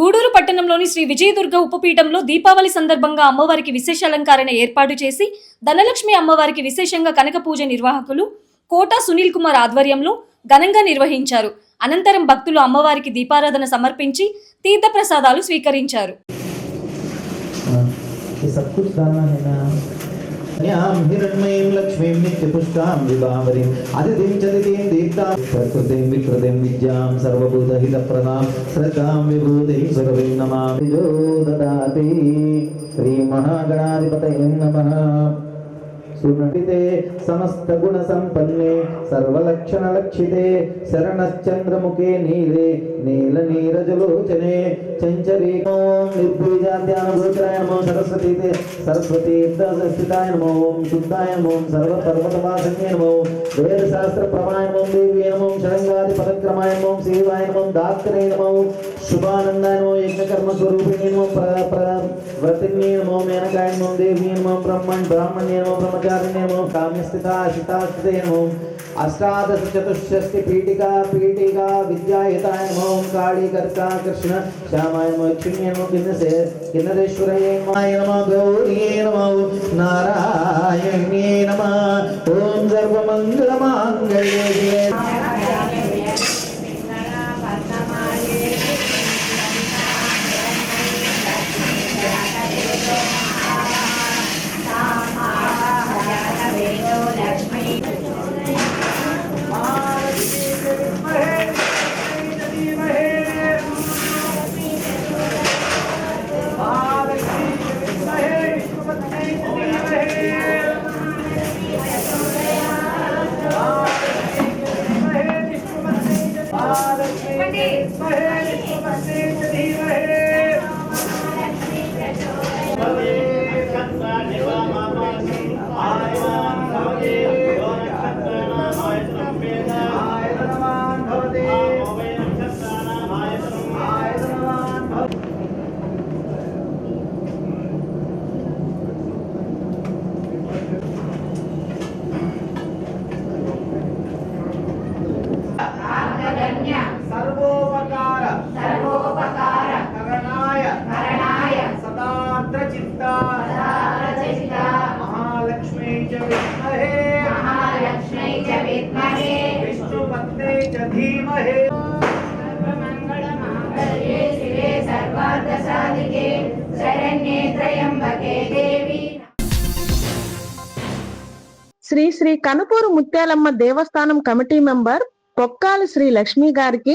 నగరంలోని శ్రీ విజయదుర్గ ఉపపీఠంలో దీపావళి సందర్భంగా అమ్మవారికి విశేష అలంకరణ ఏర్పాటు చేసి ధనలక్ష్మి అమ్మవారికి విశేషంగా కనక పూజ నిర్వాహకులు కోట సునీల్ కుమార్ ఆధ్వర్యంలో ఘనంగా నిర్వహించారు. అనంతరం భక్తులు అమ్మవారికి దీపారాధన సమర్పించి తీర్థప్రసాదాలు స్వీకరించారు. हाँ, ये सब कुछ डालना है ना न्याम हिरण्मयीं लक्ष्मीं नित्यपुष्टां विभावरीं अदितिं च दितिं दीप्तां प्रकृतिं विकृतिं विद्यां सर्वभूतहितप्रदां श्रद्धां विभूतिं सुरभिं नमामि जो ददाति श्रीमहागणाधिपतये नमः सुनटिते समस्तगुणसम्पन्ने सर्वलक्षणलक्षिते शरणश्चन्द्रमुखे नीले नीलनीरजलोचने चञ्चरी ॐ निर्बीजाद्यानुभूतराय नमो सरस्वती ते सरस्वती स्थिताय नमो ॐ शुद्धाय नमो ॐ सर्वपर्वतवासिन्ये नमो वेदशास्त्रप्रमाय नमो देव्ये नमो षडङ्गादिपदक्रमाय नमो शिवाय नमो दात्रे नमो शुभानन्दाय नमो यज्ञकर्मस्वरूपिणे नमो శుభానందానో యజ్ఞకర్మ స్వరూపిణి నమో వ్రతిని నమో మేనకాయ నమో దేవి నమో బ్రహ్మణ్ బ్రాహ్మణ్య నమో బ్రహ్మచారిణ్య నమో కామ్యస్థిత అషితాశ్రితే నమో అష్టాదశ చతుషష్టి పీఠికా పీఠికా విద్యాయుతాయ నమో కాళీకర్త కృష్ణ శ్యామాయ నమో లక్ష్మీ నమో కిన్నసే కిన్నరేశ్వరయే నమో గౌరియే నమో నారాయణ్యే నమ ఓం సర్వమంగళమాంగళ్యే శ్రీ శ్రీ కనుపూరు ముత్యాలమ్మ దేవస్థానం కమిటీ మెంబర్ పొక్కాలి శ్రీ లక్ష్మి గారికి